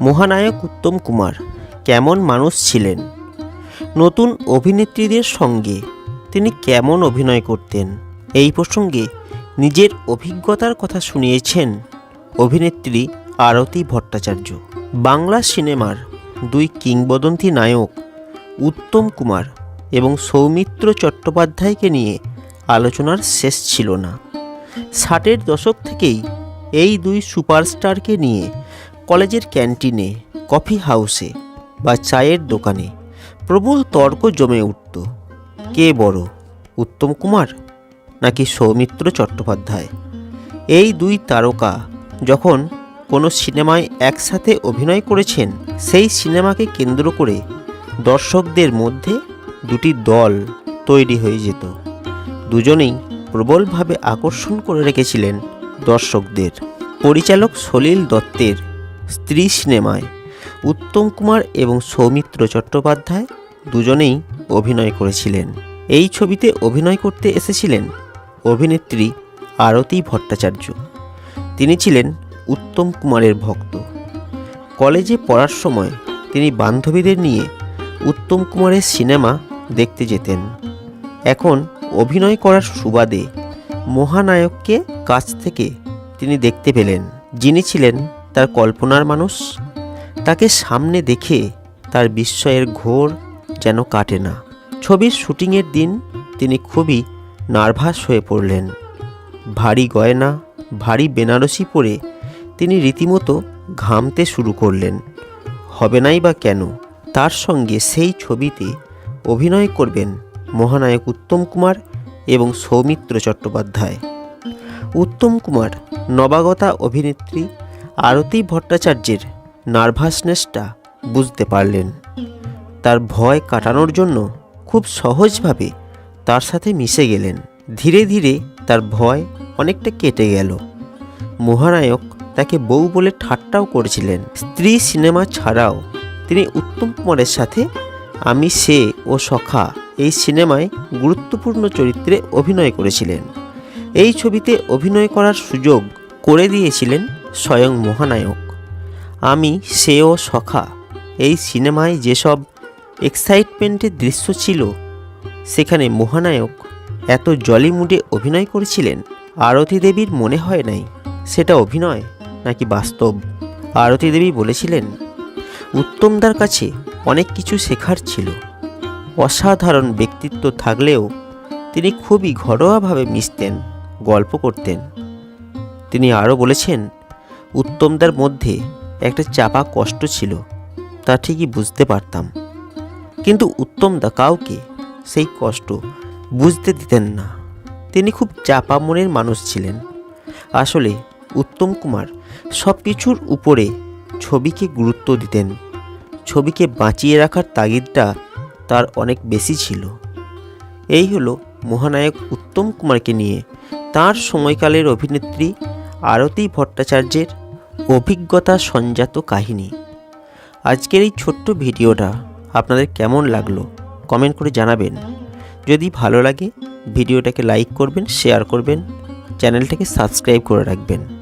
মহানায়ক উত্তম কুমার কেমন মানুষ ছিলেন? নতুন অভিনেত্রীদের সঙ্গে তিনি কেমন অভিনয় করতেন? এই প্রসঙ্গে নিজের অভিজ্ঞতার কথা শুনিয়েছেন অভিনেত্রী আরতি ভট্টাচার্য। বাংলা সিনেমার দুই কিংবদন্তি নায়ক উত্তম কুমার এবং সৌমিত্র চট্টোপাধ্যায়কে নিয়ে আলোচনার শেষ ছিল না। ষাটের দশক থেকেই এই দুই সুপারস্টারকে নিয়ে কলেজের ক্যান্টিনে, কফি হাউসে বা চায়ের দোকানে প্রবল তর্ক জমে উঠত। কে বড়, উত্তম কুমার নাকি সৌমিত্র চট্টোপাধ্যায়? এই দুই তারকা যখন কোনো সিনেমায় একসাথে অভিনয় করেছেন, সেই সিনেমাকে কেন্দ্র করে দর্শকদের মধ্যে দুটি দল তৈরি হয়ে যেত। দুজনেই প্রবলভাবে আকর্ষণ করে রেখেছিলেন দর্শকদের। পরিচালক সলিল দত্তের স্ত্রী সিনেমায় উত্তম কুমার এবং সৌমিত্র চট্টোপাধ্যায় দুজনেই অভিনয় করেছিলেন। এই ছবিতে অভিনয় করতে এসেছিলেন অভিনেত্রী আরতি ভট্টাচার্য। তিনি ছিলেন উত্তম কুমারের ভক্ত। কলেজে পড়ার সময় তিনি বান্ধবীদের নিয়ে উত্তম কুমারের সিনেমা দেখতে যেতেন। এখন অভিনয় করার সুবাদে মহানায়ককে কাছ থেকে তিনি দেখতে পেলেন। যিনি ছিলেন তার কল্পনার মানুষ? তাকে সামনে দেখে তার বিস্ময়ের ঘোর যেন কাটে না। ছবির শুটিংয়ের দিন তিনি খুবই নার্ভাস হয়ে পড়লেন। ভারী গয়না, ভারী বেনারসি পরে তিনি রীতিমতো ঘামতে শুরু করলেন। হবে নাই বা কেন? তার সঙ্গে সেই ছবিতে অভিনয় করবেন মহানায়ক উত্তম কুমার এবং সৌমিত্র চট্টোপাধ্যায়। উত্তম কুমার নবাগতা অভিনেত্রী আরতি ভট্টাচার্যের নার্ভাসনেসটা বুঝতে পারলেন। তার ভয় কাটানোর জন্য খুব সহজভাবে তার সাথে মিশে গেলেন। ধীরে ধীরে তার ভয় অনেকটা কেটে গেল। মহানায়ক তাকে বউ বলে ঠাট্টাও করেছিলেন। স্ত্রী সিনেমা ছাড়াও তিনি উত্তম কুমারের সাথে আমি, সে ও সখা এই সিনেমায় গুরুত্বপূর্ণ চরিত্রে অভিনয় করেছিলেন। এই ছবিতে অভিনয় করার সুযোগ করে দিয়েছিলেন স্বয়ং মহানায়ক। আমি সে ও সখা। এই সিনেমায় যেসব এক্সাইটমেন্টের দৃশ্য ছিল, সেখানে মহানায়ক এত জলি মুডে অভিনয় করেছিলেন, আরতি দেবীর মনে হয় নাই। সেটা অভিনয় নাকি বাস্তব? আরতি দেবী বলেছিলেন, উত্তমদার কাছে অনেক কিছু শেখার ছিল। অসাধারণ ব্যক্তিত্ব থাকলেও তিনি খুবই ঘরোয়াভাবে মিশতেন, গল্প করতেন। তিনি আরও বলেছেন উত্তমদার মধ্যে একটা চাপা কষ্ট ছিল, তা ঠিকই বুঝতে পারতাম। কিন্তু উত্তমদা কাউকে সেই কষ্ট বুঝতে দিতেন না। তিনি খুব চাপা মনের মানুষ ছিলেন। আসলে উত্তম কুমার সব কিছুর উপরে ছবিকে গুরুত্ব দিতেন। ছবিকে বাঁচিয়ে রাখার তাগিদটা তার অনেক বেশি ছিল। এই হলো মহানায়ক উত্তম কুমারকে নিয়ে তার সময়কালের অভিনেত্রী আরতি ভট্টাচার্যের অভিজ্ঞতা সঞ্জাত কাহিনী। আজকের এই ছোট্ট ভিডিওটা আপনাদের কেমন লাগল কমেন্ট করে জানাবেন। যদি ভালো লাগে, ভিডিওটাকে লাইক করবেন, শেয়ার করবেন, চ্যানেলটাকে সাবস্ক্রাইব করে রাখবেন।